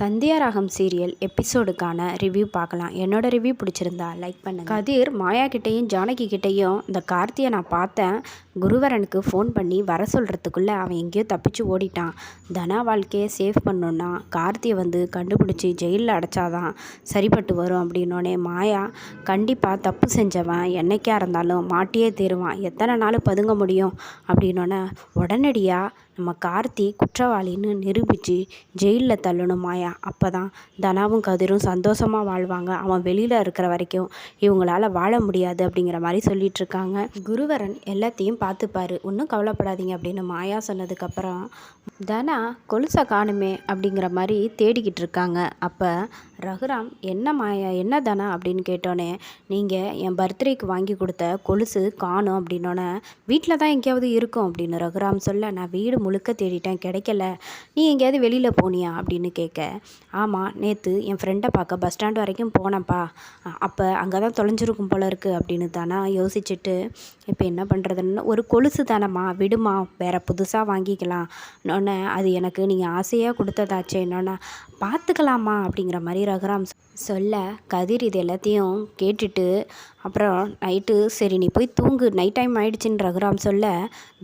சந்தியா ராகம் serial எபிசோடுக்கான review பார்க்கலாம். என்னோட ரிவ்யூ பிடிச்சிருந்தா லைக் பண்ணுங்க. கதிர் மாயா கிட்டேயும் ஜானகி கிட்டேயும் இந்த கார்த்தியை நான் பார்த்தேன். குருவரனுக்கு ஃபோன் பண்ணி வர சொல்கிறதுக்குள்ளே அவன் எங்கேயோ தப்பிச்சு ஓடிட்டான். தனா வாழ்க்கையை சேவ் பண்ணோன்னா கார்த்தியை வந்து கண்டுபிடிச்சி ஜெயிலில் அடைச்சாதான் சரிப்பட்டு வரும் அப்படின்னோடனே மாயா கண்டிப்பாக தப்பு செஞ்சவன் என்னைக்கா இருந்தாலும் மாட்டியே தீருவான். எத்தனை நாள் பதுங்க முடியும்? அப்படின்னோடனே உடனடியாக நம்ம கார்த்தி குற்றவாளின்னு நிரூபித்து ஜெயிலில் தள்ளணும் மாயா. அப்போ தான் தனாவும் கதிரும் சந்தோஷமாக வாழ்வாங்க. அவன் வெளியில் இருக்கிற வரைக்கும் இவங்களால வாழ முடியாது அப்படிங்கிற மாதிரி சொல்லிகிட்ருக்காங்க குருவரன் எல்லாத்தையும் பார்த்துப்பாரு. ஒன்றும் கவலைப்படாதீங்க அப்படின்னு மாயா சொன்னதுக்கப்புறம் தனா கொலுசை காணுமே அப்படிங்கிற மாதிரி தேடிக்கிட்டு இருக்காங்க. அப்போ ரகுராம் என்ன மாயா என்ன தனா? அப்படின்னு கேட்டோன்னே நீங்கள் என் பர்த்டேக்கு வாங்கி கொடுத்த கொலுசு காணும் அப்படின்னோடனே வீட்டில் தான் எங்கேயாவது இருக்கும் அப்படின்னு ரகுராம் சொல்ல நான் வீடு முழுக்க தேடிட்டேன் கிடைக்கல. நீ எங்கேயாவது வெளியில் போனியா? அப்படின்னு கேட்க ஆமாம் நேற்று என் ஃப்ரெண்டை பார்க்க பஸ் ஸ்டாண்ட் வரைக்கும் போனேன்ப்பா. அப்போ அங்கே தான் தொலைஞ்சிருக்கும் போல இருக்குது அப்படின்னு தானா யோசிச்சுட்டு இப்போ என்ன பண்ணுறதுன்னு ஒரு ஒரு கொலுசு தானம்மா விடுமா? வேறு புதுசாக வாங்கிக்கலாம். இன்னொன்று அது எனக்கு நீங்கள் ஆசையாக கொடுத்ததாச்சே. இன்னொன்று பார்த்துக்கலாமா அப்படிங்கிற மாதிரி ரகுராம் சொல்ல கதிர் இது எல்லாத்தையும் கேட்டுட்டு அப்புறம் நைட்டு சரி நீ போய் தூங்கு நைட் டைம் ஆயிடுச்சுன்னு ரகுராம் சொல்ல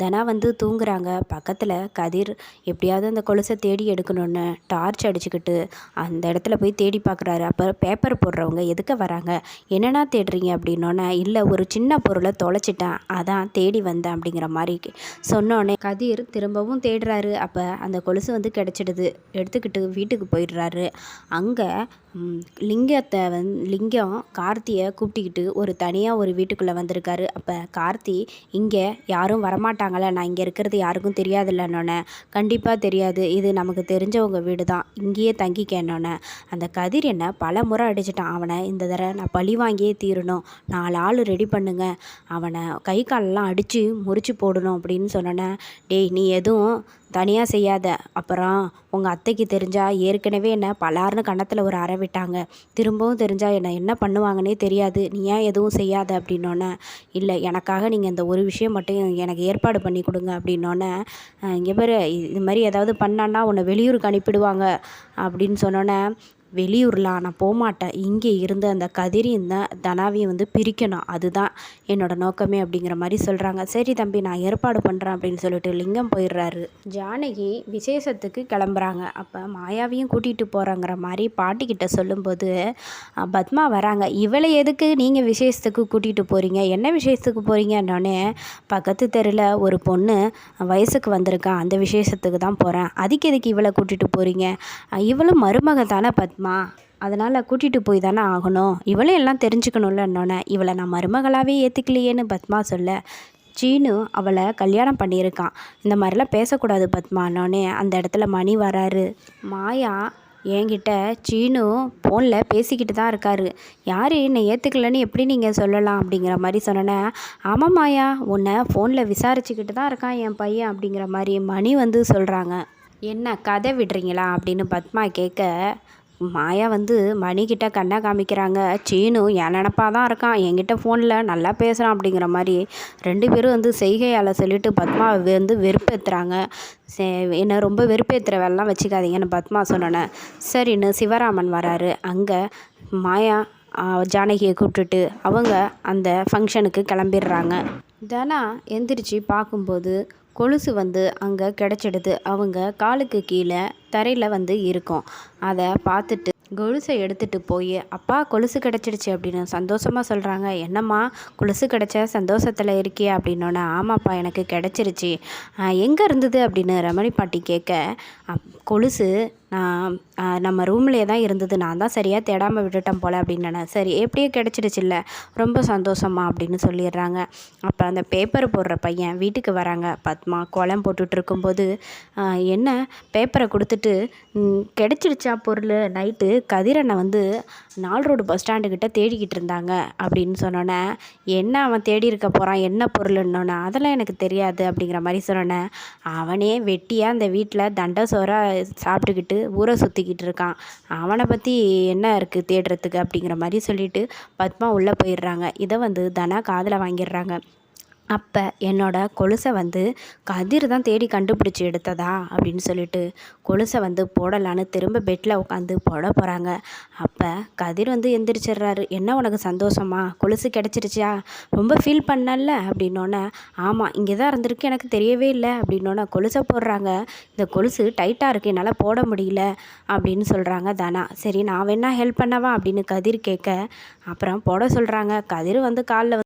தனா வந்து தூங்குறாங்க. பக்கத்தில் கதிர் எப்படியாவது அந்த கொலுசை தேடி எடுக்கணும்னு டார்ச் அடிச்சுக்கிட்டு அந்த இடத்துல போய் தேடி பார்க்குறாரு அப்போ பேப்பர் போடுறவங்க எதுக்க வராங்க? என்னென்னா தேடுறீங்க அப்படின்னோடனே இல்லை ஒரு சின்ன பொருளை தொலைச்சிட்டேன். அதான் தேடி வந்தேன். அப்படிங்கிற மாதிரி சொன்னோடனே கதிர் திரும்பவும் தேடுறாரு. அப்போ அந்த கொலுசு வந்து கிடச்சிடுது. எடுத்துக்கிட்டு வீட்டுக்கு போயிடுறாரு. அங்கே லிங்கத்தை வந் லிங்கம் கார்த்தியை கூப்பிட்டிக்கிட்டு ஒரு தனியாக ஒரு வீட்டுக்குள்ளே வந்திருக்காரு. அப்போ கார்த்தி இங்கே யாரும் வரமாட்டாங்களே நான் இங்கே இருக்கிறது யாருக்கும் தெரியாதுல்லன்னொன்னே கண்டிப்பாக தெரியாது. இது நமக்கு தெரிஞ்சவங்க வீடு தான் இங்கேயே தங்கிக்கன்னொன்னே. அந்த கதிர் என்ன பல முறை அடிச்சிட்டான். அவனை இந்த தடவை நான் பழி வாங்கியே தீரணும். நாலு ஆள் ரெடி பண்ணுங்க. அவனை கை காலெல்லாம் அடித்து முறிச்சு போடணும் அப்படின்னு சொன்னோன்னே டேய் நீ எதுவும் தனியாக செய்யாத. அப்புறம் உங்கள் அத்தைக்கு தெரிஞ்சால் ஏற்கனவே என்ன பலார்னு கன்னத்தில் ஒரு அறை விட்டாங்க. திரும்பவும் தெரிஞ்சால் என்னை என்ன பண்ணுவாங்கன்னே தெரியாது. நீ ஏன் எதுவும் செய்யாத? அப்படின்னோன்னே இல்லை எனக்காக நீங்கள் இந்த ஒரு விஷயம் மட்டும் எனக்கு ஏற்பாடு பண்ணி கொடுங்க. அப்படின்னோன்னே இங்கே பேர் இது மாதிரி ஏதாவது பண்ணான்னா உன்னை வெளியூருக்கு அனுப்பிடுவாங்க. அப்படின்னு சொன்னோன்னே வெளியூரில் நான் போகமாட்டேன் இங்கே இருந்த அந்த கதிரியும் தான் தனாவையும் வந்து பிரிக்கணும். அதுதான் என்னோடய நோக்கமே அப்படிங்கிற மாதிரி சொல்கிறாங்க சரி தம்பி நான் ஏற்பாடு பண்ணுறேன் அப்படின்னு சொல்லிட்டு லிங்கம் போயிடுறாரு. ஜானகி விசேஷத்துக்கு கிளம்புறாங்க. அப்போ மாயாவையும் கூட்டிகிட்டு போகிறாங்கிற மாதிரி பாட்டிக்கிட்ட சொல்லும்போது பத்மா வராங்க. இவளை எதுக்கு நீங்கள் விசேஷத்துக்கு கூட்டிகிட்டு போகிறீங்க என்ன விசேஷத்துக்கு போகிறீங்கன்னொடனே பக்கத்து தெருவில் ஒரு பொண்ணு வயசுக்கு வந்திருக்கான் அந்த விசேஷத்துக்கு தான் போகிறேன் அதுக்கு எதுக்கு இவளை கூட்டிகிட்டு போகிறீங்க இவளும் மருமக தானே பத்மா? அதனால் கூட்டிகிட்டு போய் தானே ஆகணும். இவளும் எல்லாம் தெரிஞ்சுக்கணும்ல என்னோடனே இவளை நான் மருமகளாகவே ஏற்றுக்கலையேன்னு பத்மா சொல்ல. சீனு அவளை கல்யாணம் பண்ணியிருக்கான். இந்த மாதிரிலாம் பேசக்கூடாது பத்மானோடனே அந்த இடத்துல மணி வராரு. மாயா என்கிட்ட சீனு ஃபோனில் பேசிக்கிட்டு தான் இருக்கார். யார் என்னை ஏற்றுக்கலன்னு எப்படி நீங்கள் சொல்லலாம் அப்படிங்கிற மாதிரி சொன்னேன். ஆமாம் மாயா உன்னை ஃபோனில் விசாரிச்சுக்கிட்டு தான் இருக்கான் என் பையன் அப்படிங்கிற மாதிரி மணி வந்து சொல்கிறாங்க என்ன கதை விடுறீங்களா அப்படின்னு பத்மா கேட்க மாயா வந்து மணிக்கிட்ட கண்ணை காமிக்கிறாங்க. சீனு என் நினப்பாக தான் இருக்கான். என்கிட்ட ஃபோனில் நல்லா பேசுகிறான் அப்படிங்கிற மாதிரி ரெண்டு பேரும் வந்து செய்கையால் சொல்லிட்டு பத்மா வந்து வெறுப்பேற்றுறாங்க சே என்னை ரொம்ப வெறுப்பேற்றுற வேலைலாம் வச்சுக்காதீங்கன்னு பத்மா சொன்னோன்னே சரின்னு சிவராமன் வராரு. அங்கே மாயா ஜானகியை கூப்பிட்டுட்டு அவங்க அந்த ஃபங்க்ஷனுக்கு கிளம்பிடுறாங்க. தனா எந்திரிச்சு பார்க்கும்போது கொலுசு வந்து அங்கே கிடச்சிடுது. அவங்க காலுக்கு கீழே தரையில் வந்து இருக்கும். அதை பார்த்துட்டு கொலுசை எடுத்துகிட்டு போய் அப்பா கொலுசு கிடச்சிடுச்சு அப்படின்னு சந்தோஷமாக சொல்கிறாங்க என்னம்மா கொலுசு கிடச்ச சந்தோஷத்தில் இருக்கியே? அப்படின்னோடனே ஆமாப்பா எனக்கு கிடச்சிருச்சு. எங்கே இருந்தது? அப்படின்னு ரமணி பாட்டி கேட்க கொலுசு நான் நம்ம ரூம்லேயே தான் இருந்தது. நான் தான் சரியாக தேடாமல் விட்டுட்டேன் போல் அப்படின்னு சரி எப்படியோ கிடச்சிடுச்சுல்ல ரொம்ப சந்தோஷமா அப்படின்னு சொல்லிடுறாங்க. அப்போ அந்த பேப்பர் போடுற பையன் வீட்டுக்கு வராங்க. பத்மா கோலம் போட்டுட்டு இருக்கும்போது என்ன? பேப்பரை கொடுத்துட்டு கிடச்சிடுச்சா பொருள்? நைட்டு கதிரனை வந்து நால் ரோடு பஸ் ஸ்டாண்டுக்கிட்ட தேடிக்கிட்டு இருந்தாங்க அப்படின்னு சொன்னோன்னே என்ன அவன் தேடி இருக்க போகிறான் என்ன பொருள்னோன்னே அதெல்லாம் எனக்கு தெரியாது அப்படிங்கிற மாதிரி சொன்னோன்னே அவனே வெட்டியாக அந்த வீட்டில் தண்டை சோறாக சாப்பிட்டுக்கிட்டு ஊரை சுற்றிக்கிட்டு இருக்கான். அவனை பற்றி என்ன இருக்குது தேடுறதுக்கு அப்படிங்கிற மாதிரி சொல்லிட்டு பத்மா உள்ளே போயிடுறாங்க. இதை வந்து தனா காதில் வாங்கிடுறாங்க. அப்போ என்னோட கொலுசை வந்து கதிர் தான் தேடி கண்டுபிடிச்சி எடுத்ததா அப்படின்னு சொல்லிட்டு கொலுசை வந்து போடலான்னு திரும்ப பெட்டில் உட்காந்து போட போகிறாங்க அப்போ கதிர் வந்து எந்திரிச்சிடுறாரு. என்ன உனக்கு சந்தோஷமா? கொலுசு கிடச்சிருச்சியா? ரொம்ப ஃபீல் பண்ணல அப்படின்னோடனே ஆமாம் இங்கே தான் இருந்திருக்கு. எனக்கு தெரியவே இல்லை. அப்படின்னோடனே கொலுசை போடுறாங்க. இந்த கொலுசு டைட்டாக இருக்குது என்னால் போட முடியல. அப்படின்னு சொல்கிறாங்க தானா. சரி நான் வேணா ஹெல்ப் பண்ணவா? அப்படின்னு கதிர் கேட்க அப்புறம் போட சொல்கிறாங்க கதிர் வந்து காலில்